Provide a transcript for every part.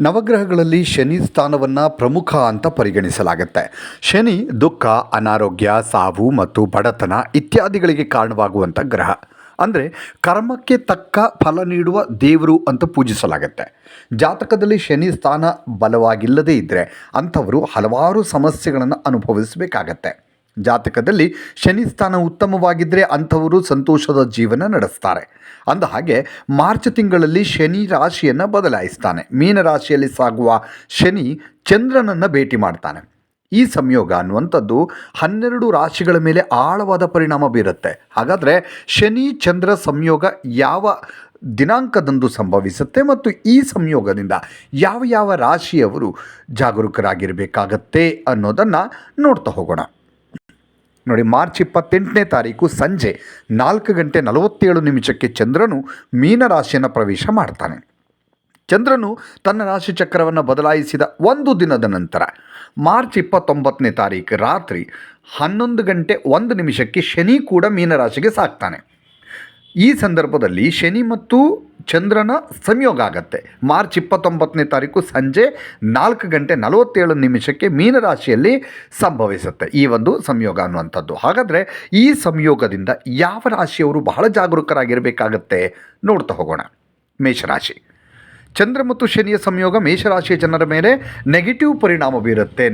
ನವಗ್ರಹಗಳಲ್ಲಿ ಶನಿ ಸ್ಥಾನವನ್ನು ಪ್ರಮುಖ ಅಂತ ಪರಿಗಣಿಸಲಾಗುತ್ತೆ. ಶನಿ ದುಃಖ, ಅನಾರೋಗ್ಯ, ಸಾವು ಮತ್ತು ಬಡತನ ಇತ್ಯಾದಿಗಳಿಗೆ ಕಾರಣವಾಗುವಂಥ ಗ್ರಹ. ಅಂದರೆ ಕರ್ಮಕ್ಕೆ ತಕ್ಕ ಫಲ ನೀಡುವ ದೇವರು ಅಂತ ಪೂಜಿಸಲಾಗುತ್ತೆ. ಜಾತಕದಲ್ಲಿ ಶನಿ ಸ್ಥಾನ ಬಲವಾಗಿಲ್ಲದೇ ಇದ್ದರೆ ಅಂಥವರು ಹಲವಾರು ಸಮಸ್ಯೆಗಳನ್ನು ಅನುಭವಿಸಬೇಕಾಗತ್ತೆ. ಜಾತಕದಲ್ಲಿ ಶನಿ ಸ್ಥಾನ ಉತ್ತಮವಾಗಿದ್ದರೆ ಅಂಥವರು ಸಂತೋಷದ ಜೀವನ ನಡೆಸ್ತಾರೆ. ಅಂದ ಹಾಗೆ ಮಾರ್ಚ್ ತಿಂಗಳಲ್ಲಿ ಶನಿ ರಾಶಿಯನ್ನು ಬದಲಾಯಿಸ್ತಾನೆ. ಮೀನ ರಾಶಿಯಲ್ಲಿ ಸಾಗುವ ಶನಿ ಚಂದ್ರನನ್ನು ಭೇಟಿ ಮಾಡ್ತಾನೆ. ಈ ಸಂಯೋಗ ಅನ್ನುವಂಥದ್ದು ಹನ್ನೆರಡು ರಾಶಿಗಳ ಮೇಲೆ ಆಳವಾದ ಪರಿಣಾಮ ಬೀರುತ್ತೆ. ಹಾಗಾದರೆ ಶನಿ ಚಂದ್ರ ಸಂಯೋಗ ಯಾವ ದಿನಾಂಕದಂದು ಸಂಭವಿಸುತ್ತೆ ಮತ್ತು ಈ ಸಂಯೋಗದಿಂದ ಯಾವ ಯಾವ ರಾಶಿಯವರು ಜಾಗರೂಕರಾಗಿರಬೇಕಾಗತ್ತೆ ಅನ್ನೋದನ್ನು ನೋಡ್ತಾ ಹೋಗೋಣ. ನೋಡಿ, ಮಾರ್ಚ್ ಇಪ್ಪತ್ತೆಂಟನೇ ತಾರೀಕು ಸಂಜೆ ನಾಲ್ಕು ಗಂಟೆ ನಲವತ್ತೇಳು ನಿಮಿಷಕ್ಕೆ ಚಂದ್ರನು ಮೀನರಾಶಿಯನ್ನು ಪ್ರವೇಶ ಮಾಡ್ತಾನೆ. ಚಂದ್ರನು ತನ್ನ ರಾಶಿ ಚಕ್ರವನ್ನು ಬದಲಾಯಿಸಿದ ಒಂದು ದಿನದ ನಂತರ ಮಾರ್ಚ್ ಇಪ್ಪತ್ತೊಂಬತ್ತನೇ ತಾರೀಕು ರಾತ್ರಿ ಹನ್ನೊಂದು ಗಂಟೆ ಒಂದು ನಿಮಿಷಕ್ಕೆ ಶನಿ ಕೂಡ ಮೀನರಾಶಿಗೆ ಸಾಕ್ತಾನೆ. ಈ ಸಂದರ್ಭದಲ್ಲಿ ಶನಿ ಮತ್ತು ಚಂದ್ರನ ಸಂಯೋಗ ಆಗತ್ತೆ. ಮಾರ್ಚ್ ಇಪ್ಪತ್ತೊಂಬತ್ತನೇ ತಾರೀಕು ಸಂಜೆ ನಾಲ್ಕು ಗಂಟೆ ನಲವತ್ತೇಳು ನಿಮಿಷಕ್ಕೆ ಮೀನರಾಶಿಯಲ್ಲಿ ಸಂಭವಿಸುತ್ತೆ ಈ ಒಂದು ಸಂಯೋಗ ಅನ್ನುವಂಥದ್ದು. ಹಾಗಾದರೆ ಈ ಸಂಯೋಗದಿಂದ ಯಾವ ರಾಶಿಯವರು ಬಹಳ ಜಾಗರೂಕರಾಗಿರಬೇಕಾಗತ್ತೆ ನೋಡ್ತಾ ಹೋಗೋಣ. ಮೇಷರಾಶಿ. ಚಂದ್ರ ಮತ್ತು ಶನಿಯ ಸಂಯೋಗ ಮೇಷರಾಶಿಯ ಜನರ ಮೇಲೆ ನೆಗೆಟಿವ್ ಪರಿಣಾಮ ಬೀರುತ್ತೆ,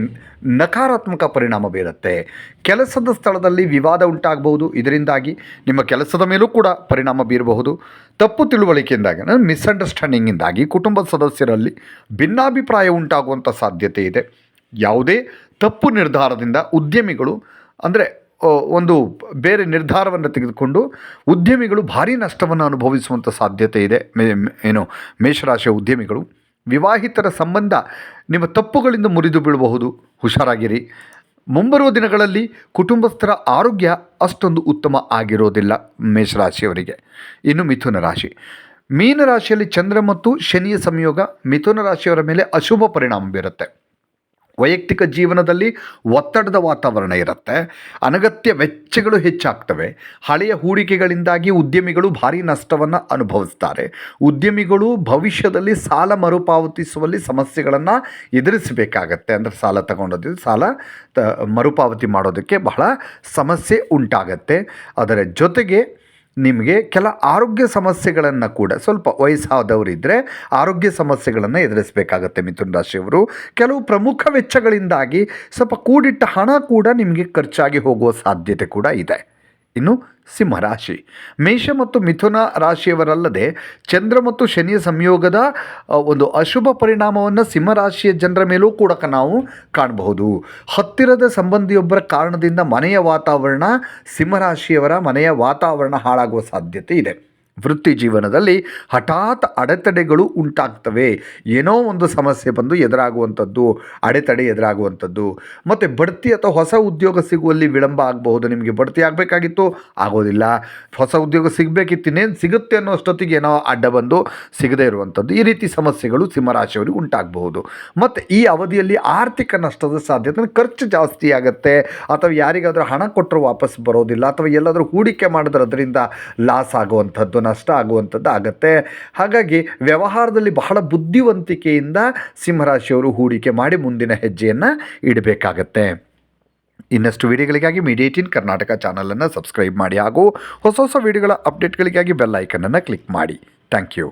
ನಕಾರಾತ್ಮಕ ಪರಿಣಾಮ ಬೀರುತ್ತೆ. ಕೆಲಸದ ಸ್ಥಳದಲ್ಲಿ ವಿವಾದ ಉಂಟಾಗಬಹುದು, ಇದರಿಂದಾಗಿ ನಿಮ್ಮ ಕೆಲಸದ ಮೇಲೂ ಕೂಡ ಪರಿಣಾಮ ಬೀರಬಹುದು. ತಪ್ಪು ತಿಳುವಳಿಕೆಯಿಂದಾಗಿ, ಅಂದರೆ ಮಿಸ್ಅಂಡರ್ಸ್ಟ್ಯಾಂಡಿಂಗಿಂದಾಗಿ ಕುಟುಂಬದ ಸದಸ್ಯರಲ್ಲಿ ಭಿನ್ನಾಭಿಪ್ರಾಯ ಉಂಟಾಗುವಂಥ ಸಾಧ್ಯತೆ ಇದೆ. ಯಾವುದೇ ತಪ್ಪು ನಿರ್ಧಾರದಿಂದ ಉದ್ಯಮಿಗಳು, ಅಂದರೆ ಒಂದು ಬೇರೆ ನಿರ್ಧಾರವನ್ನು ತೆಗೆದುಕೊಂಡು ಉದ್ಯಮಿಗಳು ಭಾರಿ ನಷ್ಟವನ್ನು ಅನುಭವಿಸುವಂಥ ಸಾಧ್ಯತೆ ಇದೆ. ಮೇ ಏನು ಮೇಷರಾಶಿಯ ಉದ್ಯಮಿಗಳು. ವಿವಾಹಿತರ ಸಂಬಂಧ ನಿಮ್ಮ ತಪ್ಪುಗಳಿಂದ ಮುರಿದು ಬೀಳಬಹುದು. ಹುಷಾರಾಗಿರಿ. ಮುಂಬರುವ ದಿನಗಳಲ್ಲಿ ಕುಟುಂಬಸ್ಥರ ಆರೋಗ್ಯ ಅಷ್ಟೊಂದು ಉತ್ತಮ ಆಗಿರೋದಿಲ್ಲ ಮೇಷರಾಶಿಯವರಿಗೆ. ಇನ್ನು ಮಿಥುನ ರಾಶಿ. ಮೀನರಾಶಿಯಲ್ಲಿ ಚಂದ್ರ ಮತ್ತು ಶನಿಯ ಸಂಯೋಗ ಮಿಥುನ ರಾಶಿಯವರ ಮೇಲೆ ಅಶುಭ ಪರಿಣಾಮ ಬೀರುತ್ತೆ. ವೈಯಕ್ತಿಕ ಜೀವನದಲ್ಲಿ ಒತ್ತಡದ ವಾತಾವರಣ ಇರುತ್ತೆ. ಅನಗತ್ಯ ವೆಚ್ಚಗಳು ಹೆಚ್ಚಾಗ್ತವೆ. ಹಳೆಯ ಹೂಡಿಕೆಗಳಿಂದಾಗಿ ಉದ್ಯಮಿಗಳು ಭಾರಿ ನಷ್ಟವನ್ನು ಅನುಭವಿಸ್ತಾರೆ. ಉದ್ಯಮಿಗಳು ಭವಿಷ್ಯದಲ್ಲಿ ಸಾಲ ಮರುಪಾವತಿಸುವಲ್ಲಿ ಸಮಸ್ಯೆಗಳನ್ನು ಎದುರಿಸಬೇಕಾಗತ್ತೆ. ಅಂದರೆ ಸಾಲ ತಗೊಂಡೋದ್ರೆ ಸಾಲ ತ ಮರುಪಾವತಿ ಮಾಡೋದಕ್ಕೆ ಬಹಳ ಸಮಸ್ಯೆ ಉಂಟಾಗತ್ತೆ. ಅದರ ಜೊತೆಗೆ ನಿಮಗೆ ಕೆಲ ಆರೋಗ್ಯ ಸಮಸ್ಯೆಗಳನ್ನು ಕೂಡ ಸ್ವಲ್ಪ ವಯಸ್ಸಾದವರಿದ್ದರೆ ಆರೋಗ್ಯ ಸಮಸ್ಯೆಗಳನ್ನು ಎದುರಿಸಬೇಕಾಗತ್ತೆ ಮಿಥುನ ರಾಶಿಯವರು. ಕೆಲವು ಪ್ರಮುಖ ವೆಚ್ಚಗಳಿಂದಾಗಿ ಸ್ವಲ್ಪ ಕೂಡಿಟ್ಟ ಹಣ ಕೂಡ ನಿಮಗೆ ಖರ್ಚಾಗಿ ಹೋಗುವ ಸಾಧ್ಯತೆ ಕೂಡ ಇದೆ. ಇನ್ನು ಸಿಂಹರಾಶಿ ಮೇಷ ಮತ್ತು ಮಿಥುನ ರಾಶಿಯವರಲ್ಲದೆ ಚಂದ್ರ ಮತ್ತು ಶನಿಯ ಸಂಯೋಗದ ಒಂದು ಅಶುಭ ಪರಿಣಾಮವನ್ನು ಸಿಂಹರಾಶಿಯ ಜನರ ಮೇಲೂ ಕೂಡ ನಾವು ಕಾಣಬಹುದು. ಹತ್ತಿರದ ಸಂಬಂಧಿಯೊಬ್ಬರ ಕಾರಣದಿಂದ ಮನೆಯ ವಾತಾವರಣ ಸಿಂಹರಾಶಿಯವರ ಮನೆಯ ವಾತಾವರಣ ಹಾಳಾಗುವ ಸಾಧ್ಯತೆ ಇದೆ. ವೃತ್ತಿ ಜೀವನದಲ್ಲಿ ಹಠಾತ್ ಅಡೆತಡೆಗಳು ಉಂಟಾಗ್ತವೆ. ಏನೋ ಒಂದು ಸಮಸ್ಯೆ ಬಂದು ಎದುರಾಗುವಂಥದ್ದು, ಅಡೆತಡೆ ಎದುರಾಗುವಂಥದ್ದು. ಮತ್ತು ಬಡ್ತಿ ಅಥವಾ ಹೊಸ ಉದ್ಯೋಗ ಸಿಗುವಲ್ಲಿ ವಿಳಂಬ ಆಗಬಹುದು. ನಿಮಗೆ ಬಡ್ತಿ ಆಗಬೇಕಾಗಿತ್ತು, ಆಗೋದಿಲ್ಲ. ಹೊಸ ಉದ್ಯೋಗ ಸಿಗಬೇಕಿತ್ತು ಇನ್ನೇನು ಸಿಗುತ್ತೆ ಅನ್ನೋ ಅಷ್ಟೊತ್ತಿಗೆ ಏನೋ ಅಡ್ಡ ಬಂದು ಸಿಗದೇ ಇರುವಂಥದ್ದು. ಈ ರೀತಿ ಸಮಸ್ಯೆಗಳು ಸಿಂಹರಾಶಿಯವರಿಗೆ ಉಂಟಾಗಬಹುದು. ಮತ್ತು ಈ ಅವಧಿಯಲ್ಲಿ ಆರ್ಥಿಕ ನಷ್ಟದ ಸಾಧ್ಯತೆ ಖರ್ಚು ಜಾಸ್ತಿ ಆಗುತ್ತೆ. ಅಥವಾ ಯಾರಿಗಾದರೂ ಹಣ ಕೊಟ್ಟರು ವಾಪಸ್ ಬರೋದಿಲ್ಲ, ಅಥವಾ ಎಲ್ಲಾದರೂ ಹೂಡಿಕೆ ಮಾಡಿದ್ರೆ ಅದರಿಂದ ಲಾಸ್ ಆಗುವಂಥದ್ದು. ನಷ್ಟ ಆಗುವಂಥದ್ದು ಆಗತ್ತೆ. ಹಾಗಾಗಿ ವ್ಯವಹಾರದಲ್ಲಿ ಬಹಳ ಬುದ್ಧಿವಂತಿಕೆಯಿಂದ ಸಿಂಹರಾಶಿಯವರು ಹೂಡಿಕೆ ಮಾಡಿ ಮುಂದಿನ ಹೆಜ್ಜೆಯನ್ನು ಇಡಬೇಕಾಗತ್ತೆ. ಇನ್ನಷ್ಟು ವಿಡಿಯೋಗಳಿಗಾಗಿ ಮೀಡಿಯೇಟಿನ್ ಕರ್ನಾಟಕ ಚಾನಲನ್ನು ಸಬ್ಸ್ಕ್ರೈಬ್ ಮಾಡಿ ಹಾಗೂ ಹೊಸ ಹೊಸ ವಿಡಿಯೋಗಳ ಅಪ್ಡೇಟ್ಗಳಿಗಾಗಿ ಬೆಲ್ ಐಕನನ್ನು ಕ್ಲಿಕ್ ಮಾಡಿ. Thank you.